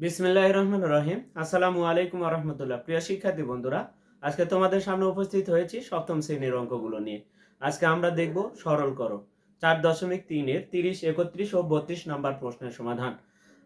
বিসমিল্লাহ রহমান রহিম। আসসালামু আলাইকুম রহমতুল্লাহ। প্রিয় শিক্ষার্থী বন্ধুরা, আজকে তোমাদের সামনে উপস্থিত হয়েছি সপ্তম শ্রেণির অঙ্কগুলো নিয়ে। আজকে আমরা দেখব সরল করো। চার দশমিক তিনের তিরিশ, একত্রিশ ও বত্রিশ নাম্বার প্রশ্নের সমাধান।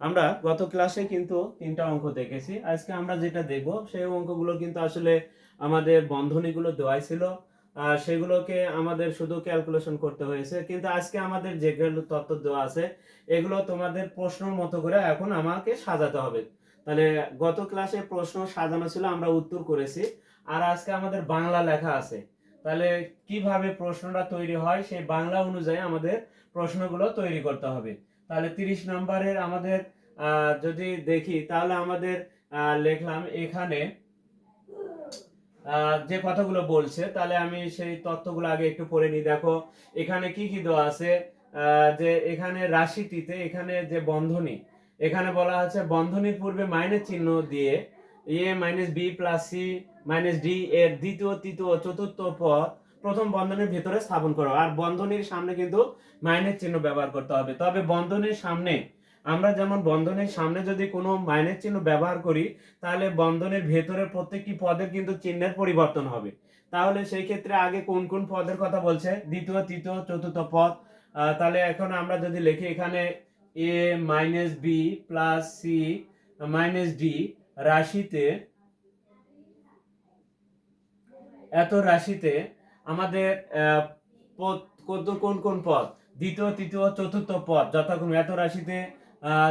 আমরা গত ক্লাসে কিন্তু তিনটা অঙ্ক দেখেছি। আজকে আমরা যেটা দেখব, সেই অঙ্কগুলো কিন্তু আসলে আমাদের বন্ধনীগুলো দেওয়াই ছিল। সেগুলোকে আমাদের শুধু ক্যালকুলেশন করতে হয়েছে। কিন্তু আজকে আমাদের যেগুলো তত্ত্ব দেওয়া আছে, এগুলো তোমাদের প্রশ্নের মতো করে এখন আমাকে সাজাতে হবে। তাহলে গত ক্লাসে প্রশ্ন সাজানো ছিল, আমরা উত্তর করেছি। আর আজকে আমাদের বাংলা লেখা আছে। তাহলে কীভাবে প্রশ্নটা তৈরি হয়, সেই বাংলা অনুযায়ী আমাদের প্রশ্নগুলো তৈরি করতে হবে। তাহলে তিরিশ নম্বরের আমাদের যদি দেখি, তাহলে আমাদের লিখলাম এখানে যে কথাগুলো বলছে, তাহলে আমি সেই তথ্যগুলো আগে একটু পড়ে নিই। দেখো, এখানে কি কি দেওয়া আছে? যে এখানে রাশিটিতে, এখানে যে বন্ধনী, এখানে বলা আছে বন্ধনীর পূর্বে মাইনাস চিহ্ন দিয়ে A minus B plus C minus D এর দ্বিতীয়, তৃতীয়, চতুর্থ পদ প্রথম বন্ধনীর ভিতরে স্থাপন করো। আর বন্ধনীর সামনে কিন্তু মাইনাস চিহ্ন ব্যবহার করতে হবে। তবে বন্ধনীর সামনে আমরা যেমন বন্ধনের সামনে যদি কোনো মাইনাস চিহ্ন ব্যবহার করি, তাহলে বন্ধনের ভেতরে প্রত্যেকটি পদের কিন্তু চিহ্নের পরিবর্তন হবে। তাহলে সেই ক্ষেত্রে আগে কোন কোন পদের কথা বলছে? দ্বিতীয়, তৃতীয়, চতুর্থ পদ। তাহলে এখন আমরা যদি লিখি এখানে A minus B plus C, minus D রাশিতে, এত রাশিতে আমাদের কত, কোন কোন পদ? দ্বিতীয়, তৃতীয়, চতুর্থ পদ, যথাক্রমে এত রাশিতে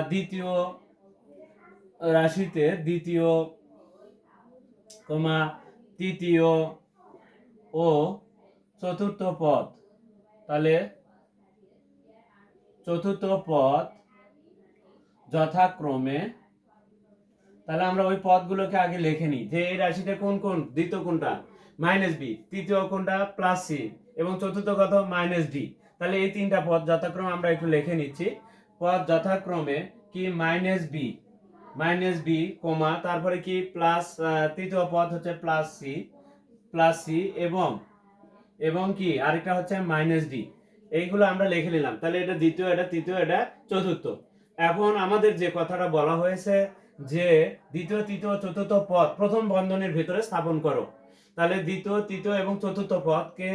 দ্বিতীয় রাশিতে দ্বিতীয় কমা তৃতীয় ও চতুর্থ পদ। তাহলে চতুর্থ পদ যথাক্রমে, তাহলে আমরা ওই পদগুলোকে আগে লিখে নিই যে এই রাশিতে কোন কোন, দ্বিতীয় কোনটা? মাইনাস বি, তৃতীয় কোনটা? প্লাস সি এবং চতুর্থ কত? Minus D. তাহলে এই তিনটা পদ যথাক্রমে আমরা একটু লিখে নিচ্ছি। পদ যথাক্রমে কি minus B minus B comma তারপরে কি প্লাস তৃতীয় পদ হচ্ছে প্লাস সি প্লাস সি এবং এবং কি? আরেকটা হচ্ছে মাইনাস ডি এইগুলো আমরা লিখে নিলাম। তাহলে এটা দ্বিতীয়, এটা তৃতীয়, এটা চতুর্থ। এখন আমাদের যে কথাটা বলা হয়েছে যে দ্বিতীয়, তৃতীয়, চতুর্থ পদ প্রথম বন্ধনের ভিতরে স্থাপন করো। তাহলে দ্বিতীয়, তৃতীয় এবং চতুর্থ পদকে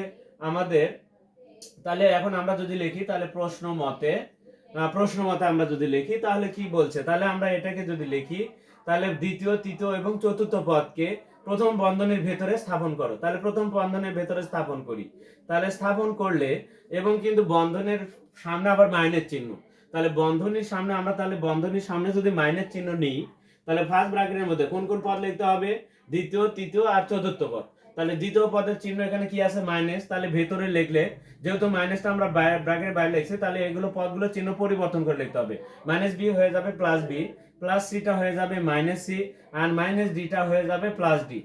আমাদের, তাহলে এখন আমরা যদি লিখি, তাহলে প্রশ্ন মতে প্রশ্ন মতে আমরা যদি লিখি, তাহলে কি বলছে? তাহলে আমরা এটাকে যদি লিখি, তাহলে দ্বিতীয়, তৃতীয় এবং চতুর্থ পদকে প্রথম বন্ধনের ভেতরে স্থাপন করো। তাহলে প্রথম বন্ধনের ভেতরে স্থাপন করি। তাহলে স্থাপন করলে এবং কিন্তু বন্ধনের সামনে আবার মাইনের চিহ্ন। তাহলে বন্ধনীর সামনে আমরা তাহলে বন্ধনীর সামনে যদি মাইনের চিহ্ন নিই, তাহলে ফার্স্ট ব্র্যাকেটের মধ্যে কোন কোন পদ লিখতে হবে? দ্বিতীয়, তৃতীয় আর চতুর্থ পদ। তাহলে দ্বিতীয় পদের চিহ্ন এখানে কি আছে? মাইনাস তাহলে ভেতরে লিখলে, যেহেতু মাইনাসটা আমরা ব্র্যাকেট বাইরে লিখছি, তাহলে এগুলো পদগুলো চিহ্ন পরিবর্তন করে লিখতে হবে। মাইনাস বি হয়ে যাবে প্লাস বি প্লাস সিটা হয়ে যাবে মাইনাস সি আর মাইনাস ডিটা হয়ে যাবে প্লাস ডি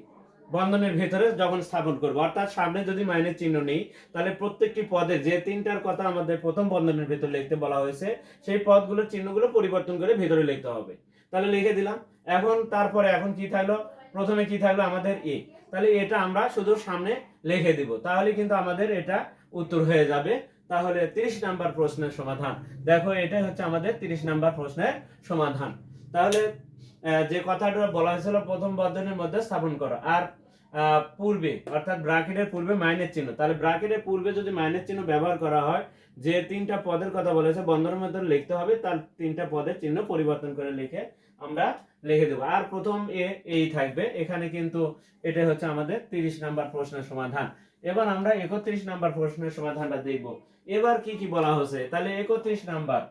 বন্ধনের ভেতরে যখন স্থাপন করব, অর্থাৎ সামনে যদি মাইনাস চিহ্ন নেই, তাহলে প্রত্যেকটি পদে যে তিনটার কথা আমাদের প্রথম বন্ধনের ভেতরে লিখতে বলা হয়েছে, সেই পদগুলোর চিহ্নগুলো পরিবর্তন করে ভেতরে লিখতে হবে। তাহলে লিখে দিলাম। এখন, তারপরে এখন কি থাকল প্রথমে কি থাকল আমাদের এ তাহলে এটা আমরা শুধু সামনে লিখে দিব। তাহলে কিন্তু আমাদের এটা উত্তর হয়ে যাবে। তাহলে 30 নাম্বার প্রশ্নের সমাধান। দেখো এটা হচ্ছে আমাদের 30 নাম্বার প্রশ্নের সমাধান। তাহলে যে কথাটা বলা হয়েছিল, প্রথম বন্ধনের মধ্যে স্থাপন করো। আর পূর্বে, অর্থাৎ ব্রাকেটের পূর্বে মাইনের চিহ্ন। তাহলে ব্রাকেটের পূর্বে যদি মাইনের চিহ্ন ব্যবহার করা হয়, যে তিনটা পদের কথা বলেছে, বন্ধনের মধ্যে লিখতে হবে, তার তিনটা পদের চিহ্ন পরিবর্তন করে লিখে আমরা লিখে দেবো। আর প্রথম এ, এই থাকবে। এখানে কিন্তু এটা হচ্ছে আমাদের তিরিশ নাম্বার প্রশ্নের সমাধান। এবার আমরা একত্রিশ নাম্বার প্রশ্নের সমাধানটা দেখব। এবার কি কি বলা হয়েছে? তাহলে একত্রিশ নাম্বার।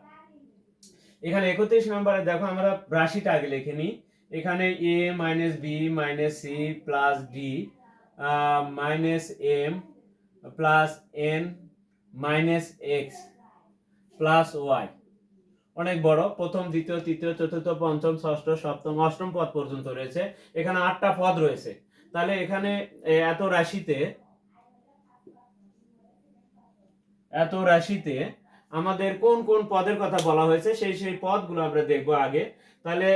এখানে একত্রিশ নাম্বারে দেখো আমরা রাশিটা আগে লিখে নিই। এখানে A minus B minus C plus D minus M plus N X plus Y. অনেক বড়। প্রথম, দ্বিতীয়, তৃতীয়, চতুর্থ, পঞ্চম, ষষ্ঠ, সপ্তম, অষ্টম পদ পর্যন্ত রয়েছে। এখানে আটটা পদ রয়েছে। তাহলে এখানে এত রাশিতে এত রাশিতে আমাদের কোন কোন পদের কথা বলা হয়েছে, সেই সেই পদগুলো আমরা দেখব আগে। তাহলে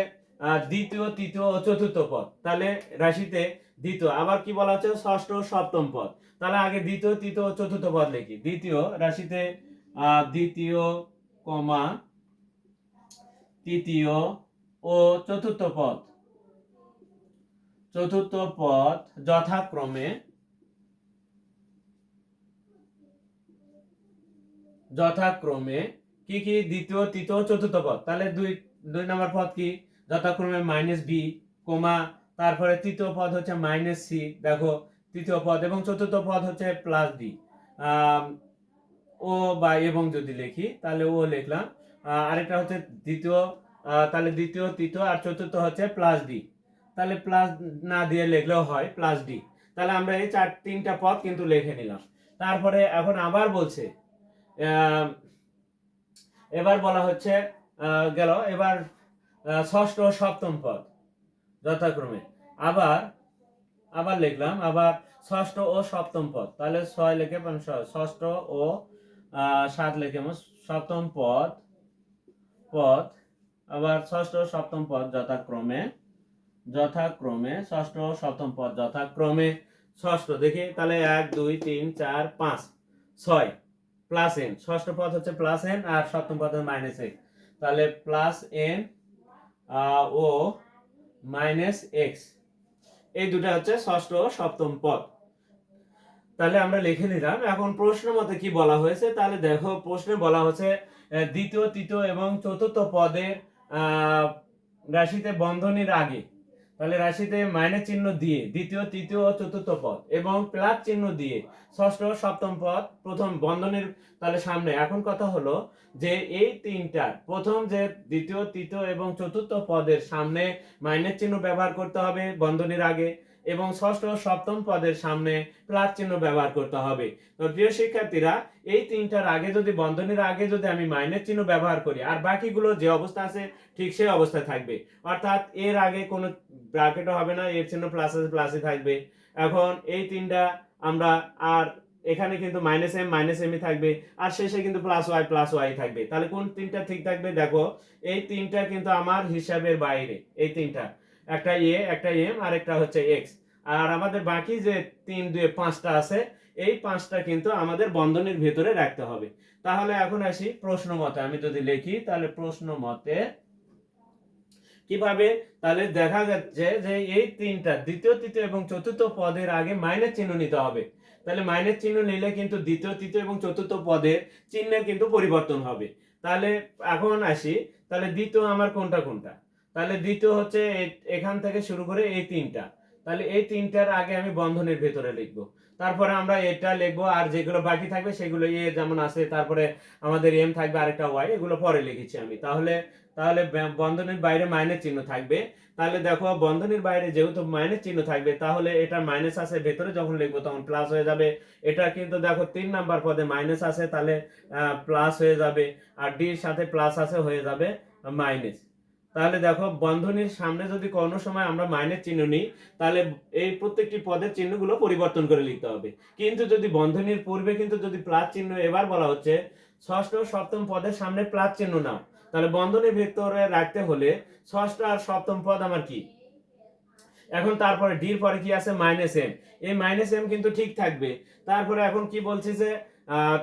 দ্বিতীয়, তৃতীয় ও চতুর্থ পদ। তাহলে রাশিতে দ্বিতীয়, আবার কি বলা হচ্ছে? ষষ্ঠ সপ্তম পদ। তাহলে আগে দ্বিতীয়, তৃতীয় ও চতুর্থ পদ লিখি। দ্বিতীয় রাশিতে দ্বিতীয়, কমা তৃতীয় ও চতুর্থ পদ। চতুর্থ পদ যথাক্রমে যথাক্রমে কি কি? দ্বিতীয়, তৃতীয়, চতুর্থ পদ। তাহলে দুই দুই নম্বর পদ কি? যথাক্রমে মাইনাস বি কোমা তারপরে তৃতীয় পদ হচ্ছে মাইনাস সি দেখো, তৃতীয় পদ এবং চতুর্থ পদ হচ্ছে প্লাস ডি ও বা এবং যদি লিখি, তাহলে ও লিখলাম আরেকটা হচ্ছে দ্বিতীয় তাহলে দ্বিতীয়, তৃতীয় আর চতুর্থ হচ্ছে প্লাস ডি তাহলে প্লাস না দিয়ে লিখলেও হয় প্লাস ডি তাহলে আমরা এই চার, তিনটা পদ কিন্তু লিখে নিলাম। তারপরে এখন আবার বলছে এবার বলা হচ্ছে গেল, এবার ষষ্ঠ ও সপ্তম পদ যথাক্রমে। আবার আবার লিখলাম, আবার ষষ্ঠ ও সপ্তম পদ। তাহলে ছয় লেখে ষষ্ঠ ও সাত লেখে, সপ্তম পদ পদ, আবার ষষ্ঠ সপ্তম পদ যথাক্রমে যথাক্রমে, ষষ্ঠ সপ্তম পদ যথাক্রমে, ষষ্ঠ, দেখি, তাহলে এক, দুই, তিন, চার, পাঁচ, ছয় প্লাস এন ষষ্ঠ পদ হচ্ছে প্লাস এন আর সপ্তম পদ মাইনাস এক্স তাহলে প্লাস এন ও মাইনাস এক্স এই দুটা হচ্ছে ষষ্ঠ ও সপ্তম পদ। তাহলে আমরা লিখে নিলাম। এখন প্রশ্ন মতে কি বলা হয়েছে? তাহলে দেখো, প্রশ্নে বলা হচ্ছে দ্বিতীয়, তৃতীয় এবং চতুর্থ পদের রাশিতে বন্ধনীর আগে। তাহলে রাশিতে মাইনাস চিহ্ন দিয়ে, দ্বিতীয়, তৃতীয় ও চতুর্থ পদ এবং প্লাস চিহ্ন দিয়ে ষষ্ঠ সপ্তম পদ, প্রথম বন্ধনীর তাহলে সামনে। এখন কথা হলো যে এই তিনটা, প্রথম যে দ্বিতীয়, তৃতীয় এবং চতুর্থ পদের সামনে মাইনাস চিহ্ন ব্যবহার করতে হবে বন্ধনীর আগে। এবং ষষ্ঠ সপ্তম পদের সামনে প্লাস চিহ্ন ব্যবহার করতে হবে। তো প্রিয় শিক্ষার্থীরা, এই তিনটার আগে যদি, বন্ধনীর আগে যদি আমি মাইনাস চিহ্ন ব্যবহার করি, আর বাকিগুলো যে অবস্থা আছে, ঠিক সেই অবস্থায় থাকবে। অর্থাৎ এর আগে কোনো ব্র্যাকেটও হবে না, এর চিহ্ন প্লাস আছে প্লাসই থাকবে। এখন এই তিনটা আমরা, আর এখানে কিন্তু মাইনাস এম মাইনাস এমই থাকবে, আর শেষে কিন্তু প্লাস ওয়াই প্লাস ওয়াই থাকবে। তাহলে কোন তিনটা ঠিক থাকবে? দেখো, এই তিনটা কিন্তু আমার হিসাবের বাইরে, এই তিনটা। একটা এ, একটা এম, আর একটা হচ্ছে এক্স। আর আমাদের বাকি যে তিন, দুই, পাঁচটা আছে, এই পাঁচটা কিন্তু আমাদের বন্ধনীর ভেতরে রাখতে হবে। তাহলে এখন আসি প্রশ্ন মতে। আমি যদি লিখি, তাহলে প্রশ্ন মতে কীভাবে? তাহলে দেখা যাচ্ছে যে এই তিনটা, দ্বিতীয়, তৃতীয় এবং চতুর্থ পদের আগে মাইনাস চিহ্ন নিতে হবে। তাহলে মাইনাস চিহ্ন নিলে কিন্তু দ্বিতীয়, তৃতীয় এবং চতুর্থ পদের চিহ্নের কিন্তু পরিবর্তন হবে। তাহলে এখন আসি। তাহলে দ্বিতীয় আমার কোনটা কোনটা? তাহলে দ্বিতীয় হচ্ছে এখান থেকে শুরু করে এই তিনটা। তাহলে এই তিনটার আগে আমি বন্ধনের ভেতরে লিখব। তারপরে আমরা এটা লিখব, আর যেগুলো বাকি থাকবে সেগুলো এ যেমন আছে, তারপরে আমাদের এম থাকবে আরেকটা ওয়াই, এগুলো পরে লিখেছি আমি। তাহলে তাহলে বন্ধনের বাইরে মাইনাস চিহ্ন থাকবে। তাহলে দেখো, বন্ধনের বাইরে যেহেতু মাইনাস চিহ্ন থাকবে, তাহলে এটা মাইনাস আছে ভেতরে যখন লিখব তখন প্লাস হয়ে যাবে। এটা কিন্তু দেখো তিন নাম্বার পদে মাইনাস আছে, তাহলে প্লাস হয়ে যাবে, আর ডির সাথে প্লাস আছে হয়ে যাবে মাইনাস। তাহলে দেখো, বন্ধনীর সামনে যদি কোনো সময় আমরা মাইনের চিহ্ন নিই, তাহলে এই প্রত্যেকটি পদের চিহ্নগুলো পরিবর্তন করে লিখতে হবে। কিন্তু যদি বন্ধনীর পূর্বে কিন্তু যদি প্লাস চিহ্ন এবার বলা হচ্ছে, ষষ্ঠ সপ্তম পদের সামনে প্লাস চিহ্ন নাও। তাহলে বন্ধনীর ভেতরে রাখতে হলে ষষ্ঠ আর সপ্তম পদ আমার কি? এখন তারপরে ডির পরে কি আছে? Minus M. এই মাইনাস এম কিন্তু ঠিক থাকবে। তারপরে এখন কি বলছি যে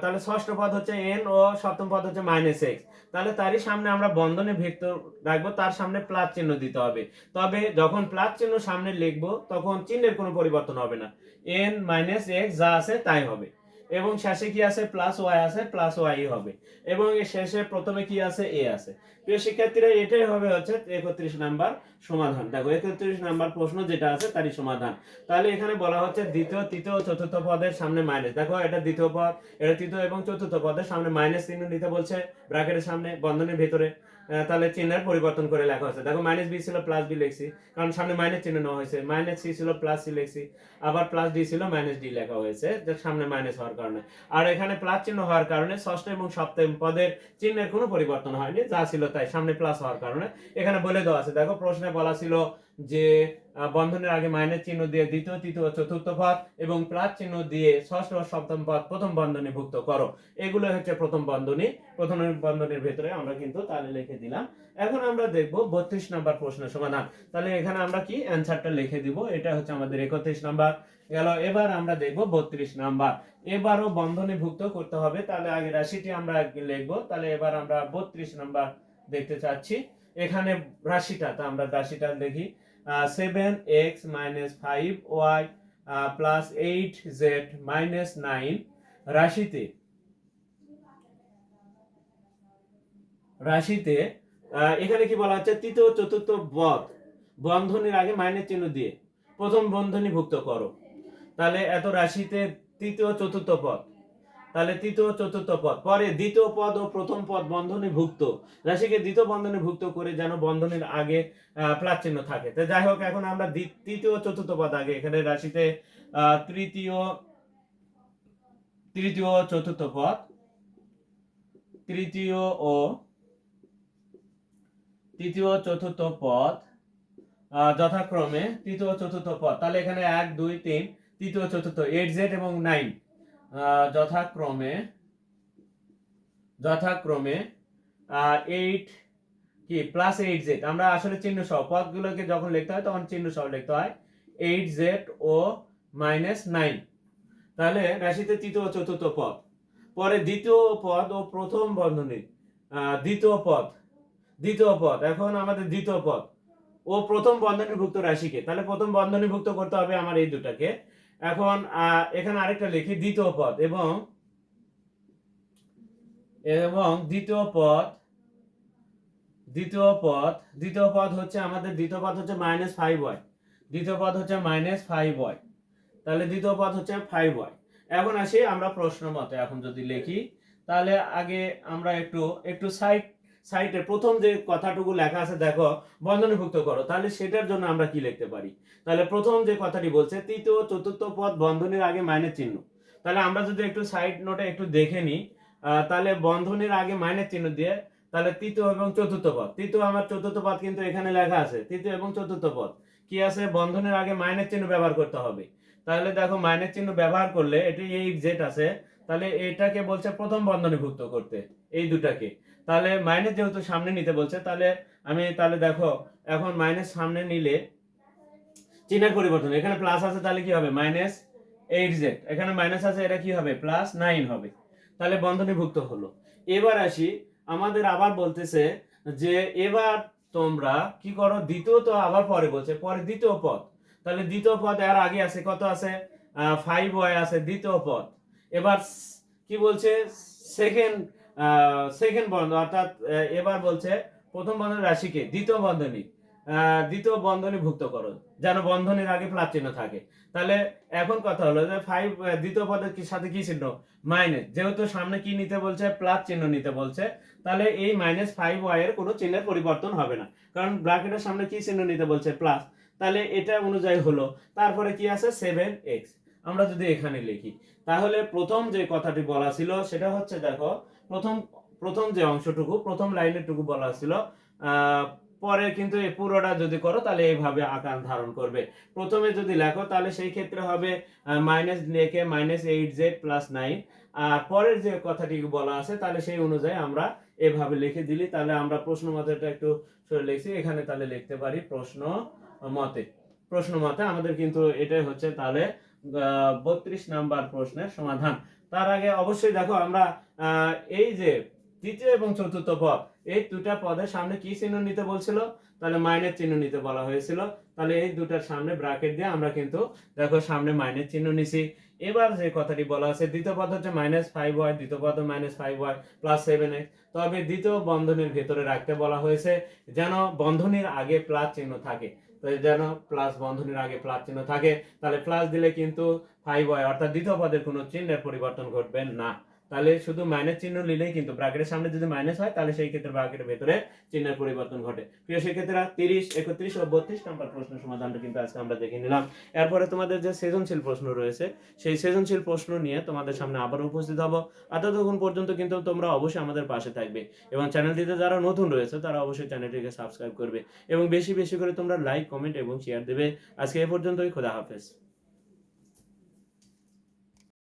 তাহলে ষষ্ঠ পদ হচ্ছে এন ও সপ্তম পদ হচ্ছে মাইনাস এক্স তাহলে তারই সামনে আমরা বন্ধনে ভেক্টর রাখব, তার সামনে প্লাস চিহ্ন দিতে হবে। তবে যখন প্লাস চিহ্ন সামনে লিখব, তখন চিহ্নের কোনো পরিবর্তন হবে না। এন মাইনাস এক্স যা আছে তাই হবে। এবং শেষে কি আছে? প্লাস ওয়াই আছে প্লাস ওয়াই হবে। এবং শেষে প্রথমে কি আছে? এ আছে। প্রিয় শিক্ষার্থীরা, এটাই হবে হচ্ছে একত্রিশ নাম্বার সমাধান। দেখো, একত্রিশ নাম্বার প্রশ্ন যেটা আছে, তারই সমাধান। তাহলে এখানে বলা হচ্ছে দ্বিতীয়, তৃতীয় চতুর্থ পদের সামনে মাইনাস দেখো, এটা দ্বিতীয় পদ, এটা তৃতীয় এবং চতুর্থ পদের সামনে মাইনাস চিহ্ন নিতে বলছে ব্র্যাকেটের সামনে, বন্ধনের ভিতরে। তাহলে চিহ্নের পরিবর্তন করে লেখা হয়েছে। দেখো মাইনাস বি ছিল প্লাস বি লিখছি, কারণ সামনে মাইনাস চিহ্ন নেওয়া হয়েছে। মাইনাস সি ছিল প্লাস সি লিখছি, আবার প্লাস ডি ছিল মাইনাস ডি লেখা হয়েছে সামনে মাইনাস হওয়ার কারণে। আর এখানে প্লাস চিহ্ন হওয়ার কারণে ষষ্ঠ এবং সপ্তম পদের চিহ্নের কোনো পরিবর্তন হয়নি, যা ছিল তাই সামনে প্লাস হওয়ার কারণে। এখানে বলে দেওয়া আছে, দেখো প্রশ্নে বলা ছিল যে বন্ধনের আগে মাইনাস চিহ্ন দিয়ে দ্বিতীয়, তৃতীয়, চতুর্থ পদ এবং প্লাস চিহ্ন দিয়ে ষষ্ঠ সপ্তম পদ প্রথম বন্ধনী ভুক্ত করো। এগুলো হচ্ছে প্রথম বন্ধনী। প্রথম বন্ধনীর ভেতরে আমরা কিন্তু তাহলে লিখে দিলাম। এখন আমরা দেখব বত্রিশ নাম্বার প্রশ্নের সমাধান। তাহলে এখানে আমরা কি অ্যান্সারটা লিখে দিব? এটা হচ্ছে আমাদের একত্রিশ নাম্বার। গেল, এবার আমরা দেখব বত্রিশ নাম্বার। এবারও বন্ধনী ভুক্ত করতে হবে, তাহলে আগে রাশিটি আমরা লিখব। তাহলে এবার আমরা বত্রিশ নাম্বার দেখতে চাচ্ছি। এখানে রাশিটা, তা আমরা রাশিটা দেখি। Seven X minus five Y plus eight Z minus nine রাশিতে। রাশিতে এখানে কি বলা হচ্ছে? তৃতীয় চতুর্থ পদ বন্ধনীর আগে মাইনাস চিহ্ন দিয়ে প্রথম বন্ধনী ভুক্ত করো। তাহলে এত রাশিতে তৃতীয় চতুর্থ পদ। তাহলে তৃতীয় চতুর্থ পদ। পরে দ্বিতীয় পদ ও প্রথম পদ বন্ধনে ভুক্ত। রাশিকে দ্বিতীয় বন্ধনে ভুক্ত করে যেন বন্ধনের আগে প্লাস চিহ্ন থাকে। তো যাই হোক, এখন আমরা তৃতীয় চতুর্থ পদ আগে। এখানে রাশিতে তৃতীয় তৃতীয় চতুর্থ পদ, তৃতীয় ও, তৃতীয় চতুর্থ পদ যথাক্রমে তৃতীয় চতুর্থ পদ। তাহলে এখানে এক, দুই, তিন, তৃতীয় চতুর্থ এইট জেড এবং নাইন যথাক্রমে যথাক্রমে এইট কি? প্লাস এইট জেড আমরা আসলে চিহ্ন সহ, পদগুলোকে যখন লিখতে হয়, তখন চিহ্ন সহ লিখতে হয় এইট জেড ও মাইনাস নাইন তাহলে রাশিতে তৃতীয় চতুর্থ পদ। পরে দ্বিতীয় পদ ও প্রথম বন্ধনী। দ্বিতীয় পদ। দ্বিতীয় পদ। এখন আমাদের দ্বিতীয় পদ। ও প্রথম বন্ধনীভুক্ত রাশিকে। তাহলে প্রথম বন্ধনীভুক্ত করতে হবে আমার এই দুটাকে। এখন এখানে আরেকটা লিখি, দ্বিতীয় পদ, এবং এবং দ্বিতীয় পদ দ্বিতীয় পদ দ্বিতীয় পদ হচ্ছে আমাদের, দ্বিতীয় পদ হচ্ছে মাইনাস ফাইভ ওয়াই দ্বিতীয় পদ হচ্ছে মাইনাস ফাইভ ওয়াই তাহলে দ্বিতীয় পদ হচ্ছে ফাইভ ওয়াই এখন আসি আমরা প্রশ্ন মতে এখন যদি লিখি, তাহলে আগে আমরা একটু একটু সাইড সাইটে প্রথম যে কথাটুকু লেখা আছে, দেখো, বন্ধনীভুক্ত করো, তাহলে সেটার জন্য আমরা কি লিখতে পারি? তাহলে প্রথম যে কথাটি বলছে, তৃতীয় চতুর্থ পদ বন্ধনীর আগে মাইনাস চিহ্ন। তাহলে আমরা যদি একটু সাইড নোটে একটু দেখে নিই তাহলে বন্ধনীর আগে মাইনাস চিহ্ন দিয়ে, তাহলে তৃতীয় এবং চতুর্থ পদ। তৃতীয় আমার চতুর্থ পদ কিন্তু এখানে লেখা আছে, তৃতীয় এবং চতুর্থ পদ। কি আছে? বন্ধনের আগে মাইনের চিহ্ন ব্যবহার করতে হবে। তাহলে দেখো, মাইনের চিহ্ন ব্যবহার করলে এটি এইট জেড আছে, তাহলে এটাকে বলছে প্রথম বন্ধনীভুক্ত করতে, এই দুটাকে। তাহলে মাইনাস যেহেতু সামনে নিতে বলছে, তাহলে আমি তাহলে দেখো, এখন মাইনাস সামনে নিলে চিহ্নের পরিবর্তন, এখানে প্লাস আছে তাহলে কি হবে? মাইনাস এইট জেড এখানে মাইনাস আছে, এটা কি হবে? প্লাস নাইন হবে। তাহলে বন্ধনীভুক্ত হলো। এবার আসি, আমাদের আবার বলতেছে যে এবার তোমরা কি করো? দ্বিতীয় তো আবার পরে বলছে, পরে দ্বিতীয় পদ। তাহলে দ্বিতীয় পদ আর আগে আছে, কত আছে? ফাইভ ওয়াই আছে, দ্বিতীয় পদ। এবার কি বলছে? সেকেন্ড সেকেন্ড বন্ধ, অর্থাৎ এবার বলছে প্রথম বন্ধনের রাশিকে দ্বিতীয় বন্ধনী দ্বিতীয় বন্ধনী ভুক্ত করো, যেন বন্ধনীর আগে প্লাস চিহ্ন থাকে। তাহলে এখন কথা হলো যে ফাইভ দ্বিতীয় পদের সাথে কি চিহ্ন? মাইনাস যেহেতু সামনে কি নিতে বলছে? প্লাস চিহ্ন নিতে বলছে। তাহলে এই মাইনাস ফাইভ ওয়াই এর কোনো চিহ্নের পরিবর্তন হবে না। কারণ ব্র্যাকেটের সামনে কি চিহ্ন নিতে বলছে? প্লাস তাহলে এটা অনুযায়ী হলো, তারপরে কি আছে? সেভেন এক্স আমরা যদি এখানে লিখি, তাহলে প্রথম যে কথাটি বলা ছিল, সেটা হচ্ছে, দেখো প্রথম প্রথম যে অংশটুকু, প্রথম লাইনের টুকু বলা ছিল পরে কিন্তু এই পুরোটা যদি করো, তাহলে এইভাবে আকার ধারণ করবে। প্রথমে যদি লেখো, তাহলে সেই ক্ষেত্রে হবে মাইনাস লিখে minus eight Z plus nine আর পরের যে কথাটি বলা আছে, তাহলে সেই অনুযায়ী আমরা এভাবে লিখে দিলি। তাহলে আমরা প্রশ্ন মতে এটা একটু সরে লিখছি। এখানে তাহলে লিখতে পারি প্রশ্ন মতে। প্রশ্ন মতে আমাদের কিন্তু এটাই হচ্ছে তাহলে বত্রিশ নাম্বার প্রশ্নের সমাধান। তার আগে অবশ্যই দেখো আমরা এই যে তৃতীয় এবং চতুর্থ পদ, এই দুটা পদের সামনে কি চিহ্ন নিতে বলছিল? তাহলে মাইনের চিহ্ন নিতে বলা হয়েছিল। তাহলে এই দুটার সামনে ব্রাকেট দিয়ে আমরা কিন্তু দেখো সামনে মাইনের চিহ্ন নিছি। এবার যে কথাটি বলা আছে, দ্বিতীয় পদ হচ্ছে মাইনাস ফাইভ ওয়াই দ্বিতীয় পদ minus five Y plus seven X তবে দ্বিতীয় বন্ধনীর ভেতরে রাখতে বলা হয়েছে, যেন বন্ধনীর আগে প্লাস চিহ্ন থাকে। যেন প্লাস বন্ধনের আগে প্লাস চিহ্ন থাকে, তাহলে প্লাস দিলে কিন্তু ফাইভ হয় অর্থাৎ দ্বিতীয় পদের কোনো চিহ্নের পরিবর্তন ঘটবে না। তাহলে শুধু মাইনাস চিহ্ন নিলেই কিন্তু ব্র্যাকেটের সামনে যদি মাইনাস হয়, তাহলে সেই ক্ষেত্রে ব্র্যাকেটের ভেতরে চিহ্নের পরিবর্তন ঘটে। প্রিয় শিক্ষার্থীরা তিরিশ, একত্রিশ ও বত্রিশ নম্বর প্রশ্ন সমাধানটা কিন্তু আজকে আমরা দেখে নিলাম। এরপরে তোমাদের যে সৃজনশীল প্রশ্ন রয়েছে, সেই সৃজনশীল প্রশ্ন নিয়ে তোমাদের সামনে আবার উপস্থিত হব। আর ততক্ষণ পর্যন্ত কিন্তু তোমরা অবশ্যই আমাদের পাশে থাকবে এবং চ্যানেলটিতে যারা নতুন রয়েছে, তারা অবশ্যই চ্যানেলটিকে সাবস্ক্রাইব করবে এবং বেশি বেশি করে তোমরা লাইক কমেন্ট এবং শেয়ার দেবে। আজকে এ পর্যন্তই, খোদা হাফেজ।